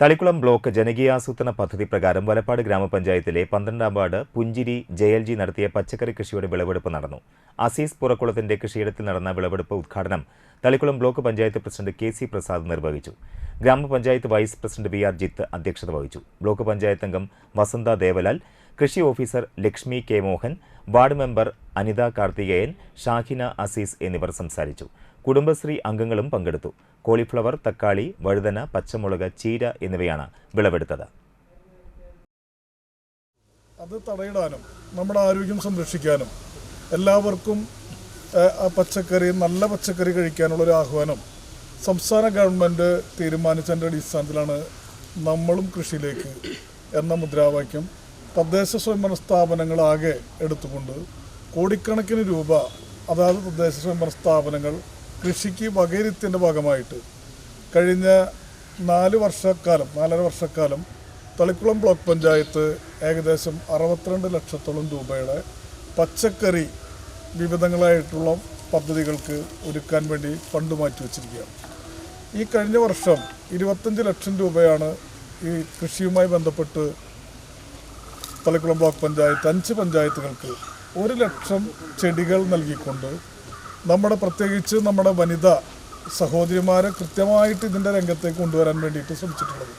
Thalikkulam block ജനകീയാസൂത്രണ പദ്ധതി പ്രകാരം വലപ്പാട് ഗ്രാമപഞ്ചായത്തിലെ പന്ത്രണ്ടാം വാർഡ് പുഞ്ചിരി ജയൽജി നടത്തിയ പച്ചക്കറി കൃഷിയുടെ വിളവെടുപ്പ് നടന്നു. അസീസ് പുറക്കുളത്തിന്റെ കൃഷിയിടത്തിൽ നടന്ന വിളവെടുപ്പ് ഉദ്ഘാടനം Thalikkulam block panchayat president K C Prasad നിർവഹിച്ചു. ഗ്രാമപഞ്ചായത്ത് vice president V R Jith അധ്യക്ഷത വഹിച്ചു. ബ്ലോക്ക് പഞ്ചായത്ത് അംഗം വസന്ത ദേവലാൽ കൃഷി officer Lakshmi K Mohan ward member Anitha Karthikeyan Shahina Azeez എന്നിവർ സംസാരിച്ചു. കുടുംബശ്രീ അംഗങ്ങളും പങ്കെടുത്തു. കോളിഫ്ലവർ തക്കാളി വഴുതന പച്ചമുളക് ചീര എന്നിവയാണ് വിളവെടുത്തത്. അത് തടയിടാനും നമ്മുടെ ആരോഗ്യം സംരക്ഷിക്കാനും എല്ലാവർക്കും പച്ചക്കറി നല്ല പച്ചക്കറി കഴിക്കാനുള്ള ഒരു ആഹ്വാനം സംസ്ഥാന ഗവൺമെന്റ് തീരുമാനിച്ചതിന്റെ അടിസ്ഥാനത്തിലാണ് നമ്മളും കൃഷിയിലേക്ക് എന്ന മുദ്രാവാക്യം തദ്ദേശ സ്വയംഭരണ സ്ഥാപനങ്ങളാകെ എടുത്തുകൊണ്ട് കോടിക്കണക്കിന് രൂപ അതാത് തദ്ദേശ സ്വയംഭരണ സ്ഥാപനങ്ങൾ കൃഷിക്ക് വകയിരുത്തിന്റെ ഭാഗമായിട്ട് കഴിഞ്ഞ നാല് വർഷക്കാലം നാലര വർഷക്കാലം തളിക്കുളം ബ്ലോക്ക് പഞ്ചായത്ത് ഏകദേശം അറുപത്തിരണ്ട് ലക്ഷത്തോളം രൂപയുടെ പച്ചക്കറി വിവിധങ്ങളായിട്ടുള്ള പദ്ധതികൾക്ക് ഒരുക്കാൻ വേണ്ടി ഫണ്ട് മാറ്റി വച്ചിരിക്കുകയാണ്. ഈ കഴിഞ്ഞ വർഷം ഇരുപത്തഞ്ച് ലക്ഷം രൂപയാണ് ഈ കൃഷിയുമായി ബന്ധപ്പെട്ട് തളിക്കുളം ബ്ലോക്ക് പഞ്ചായത്ത് അഞ്ച് പഞ്ചായത്തുകൾക്ക് ഒരു ലക്ഷം ചെടികൾ നൽകിക്കൊണ്ട് നമ്മുടെ പ്രത്യേകിച്ച് നമ്മുടെ വനിത സഹോദരിമാരെ കൃത്യമായിട്ട് ഇതിന്റെ രംഗത്തേക്ക് കൊണ്ടുവരാൻ വേണ്ടിയിട്ട് ശ്രമിച്ചിട്ടുള്ളത്.